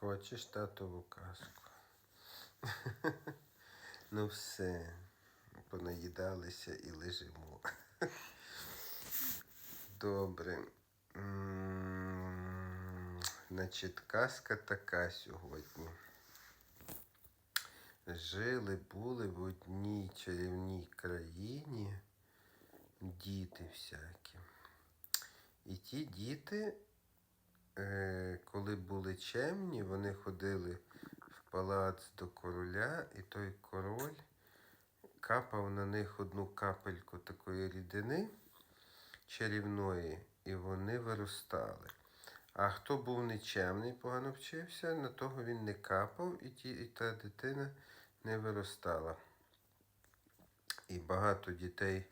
Хочеш татову казку? ну все, понаїдалися і лежимо. Добре. Значить, казка така сьогодні. Жили були в одній чарівній країні діти всякі. І ті діти, коли були чемні, вони ходили в палац до короля, і той король капав на них одну капельку такої рідини чарівної, і вони виростали. А хто був нечемний, погано вчився, на того він не капав, і, ті, і та дитина не виростала. І багато дітей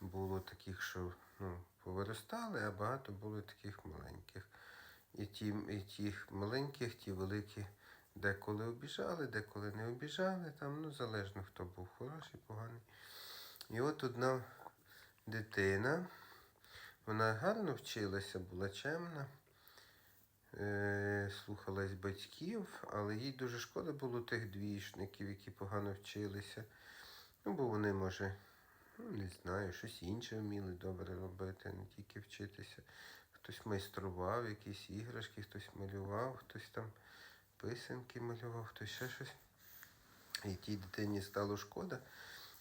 було таких, що ну, повиростали, а багато було таких маленьких. І ті, і тих маленьких, ті великі деколи обіжали, деколи не обіжали, там, ну, залежно хто був хороший, поганий. І от одна дитина, вона гарно вчилася, була чемна, е, слухалась батьків, але їй дуже шкода було тих двічників, які погано вчилися. Ну, бо вони, може, ну, не знаю, щось інше вміли добре робити, не тільки вчитися. Хтось майстрував якісь іграшки, хтось малював, хтось там писанки малював, хтось ще щось. І тій дитині стало шкода.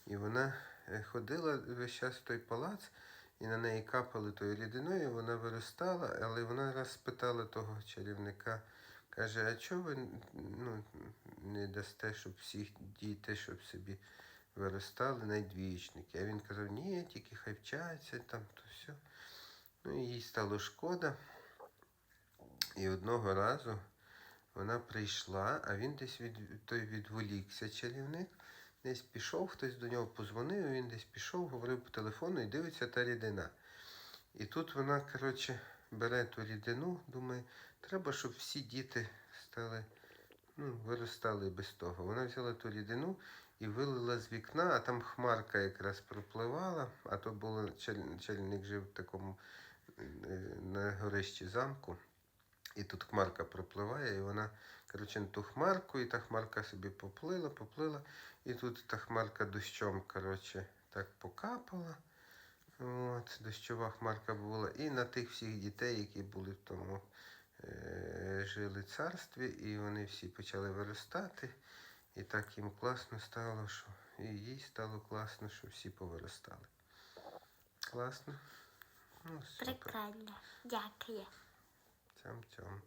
І вона е, ходила весь час в той палац, і на неї капали тою рідиною, вона виростала, але вона раз спитала того чарівника, каже, а чого ви ну, не дасте, щоб всіх діти, щоб собі виростали найдвічники? А він казав, ні, тільки хай вчаться, там то все. Їй стало шкода. І одного разу вона прийшла, а він десь від той відволікся чарівник. Десь пішов, хтось до нього позвонив, він десь пішов, говорив по телефону і дивиться та рідина. І тут вона, коротше, бере ту рідину, думає, треба, щоб всі діти стали, ну, виростали без того. Вона взяла ту рідину і вилила з вікна, а там хмарка якраз пропливала, а то було чарівник жив в такому на горищі замку. І тут хмарка пропливає, і вона, коротше, на ту хмарку, і та хмарка собі поплила, поплила, і тут та хмарка дощом, коротше, так покапала. От, дощова хмарка була. І на тих всіх дітей, які були в тому е, жили царстві, і вони всі почали виростати. І так їм класно стало, що і їй стало класно, що всі повиростали. Класно. Ну. Прикольно. Дякую. Цям-цям.